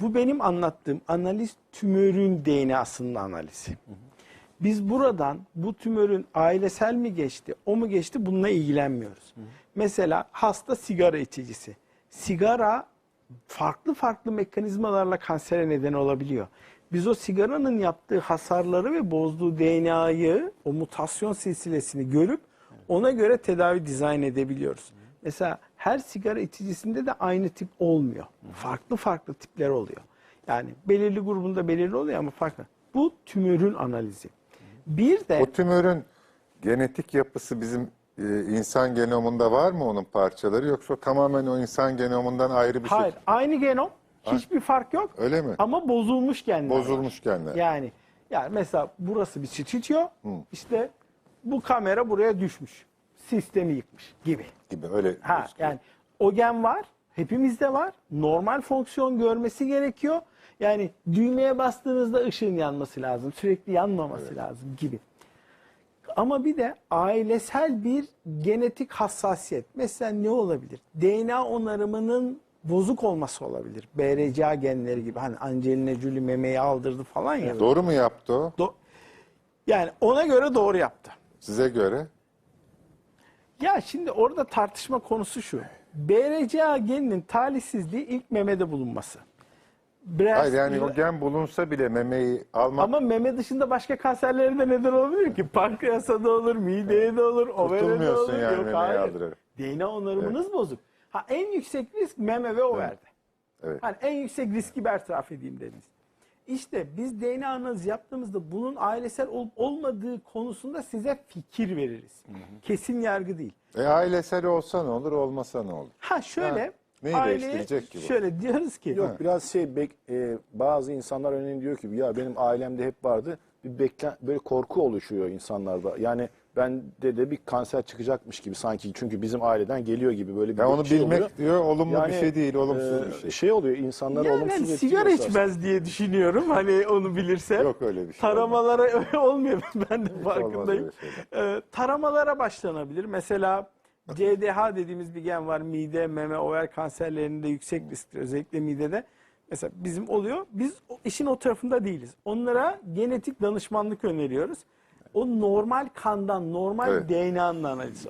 bu benim anlattığım analiz tümörün DNA'sının analizi. Biz buradan bu tümörün ailesel mi geçti, o mu geçti bununla ilgilenmiyoruz. Mesela hasta sigara içicisi. Sigara farklı farklı mekanizmalarla kansere neden olabiliyor. Biz o sigaranın yaptığı hasarları ve bozduğu DNA'yı, o mutasyon silsilesini görüp ona göre tedavi dizayn edebiliyoruz. Mesela her sigara içicisinde de aynı tip olmuyor. Farklı farklı tipler oluyor. Yani belirli grubunda belirli oluyor ama farklı. Bu tümörün analizi. Bir de O tümörün genetik yapısı bizim e, insan genomunda var mı onun parçaları yoksa tamamen o insan genomundan ayrı bir hayır şey? aynı genom hiçbir fark yok. Öyle mi? Ama bozulmuş genler. var. Bozulmuş genler. Yani yani mesela burası bir çiçiyor. İşte bu kamera buraya düşmüş. Sistemi yıkmış gibi. gibi öyle. Ha yani o gen var. Hepimizde var. Normal fonksiyon görmesi gerekiyor. Yani düğmeye bastığınızda ışığın yanması lazım. Sürekli yanmaması lazım gibi. Ama bir de ailesel bir genetik hassasiyet. Mesela ne olabilir? DNA onarımının bozuk olması olabilir. BRCA genleri gibi. Hani Angelina Jolie memeyi aldırdı falan ya. Doğru mu yaptı o? Do- yani ona göre doğru yaptı. Size göre? Ya şimdi orada tartışma konusu şu. BRCA geninin talihsizliği ilk memede bulunması. Breast, Hayır yani o gen bulunsa bile memeyi almak ama meme dışında başka kanserlere de neden olabilir ki. Pankreasa da olur, mideye de olur, overe de Kurtulmuyorsun olur. yani Yok, memeyi hayır. aldırarak. DNA onarımınız bozuk. Ha en yüksek risk meme ve overde. Evet. Hani en yüksek riski bertaraf edeyim dediniz. İşte biz DNA analizi yaptığımızda bunun ailesel olup olmadığı konusunda size fikir veririz. Kesin yargı değil. E, ailesel olsa ne olur, olmasa ne olur? Ha şöyle Ha, neyi aileye değiştirecek ki bu? şöyle diyoruz ki Yok biraz şey bek- e, bazı insanlar örneğin diyor ki ya benim ailemde hep vardı bir beklen böyle korku oluşuyor insanlarda. Yani bende de bir kanser çıkacakmış gibi sanki çünkü bizim aileden geliyor gibi böyle bir Ya onu şey bilmek oluyor. diyor, olumlu Yani, bir şey değil, olumsuz e, bir şey. Şey oluyor insanları yani olumsuz etkiliyor sigara içmez diye düşünüyorum hani onu bilirsem. Yok öyle bir şey. Taramalara öyle olmuyor ben de farkındayım. öyle Ee, taramalara başlanabilir. Mesela CDH dediğimiz bir gen var. Mide, meme, over kanserlerinde yüksek riskli özellikle midede. Mesela bizim oluyor. Biz işin o tarafında değiliz. Onlara genetik danışmanlık öneriyoruz. O normal kandan, normal Evet. DNA'nın analizi.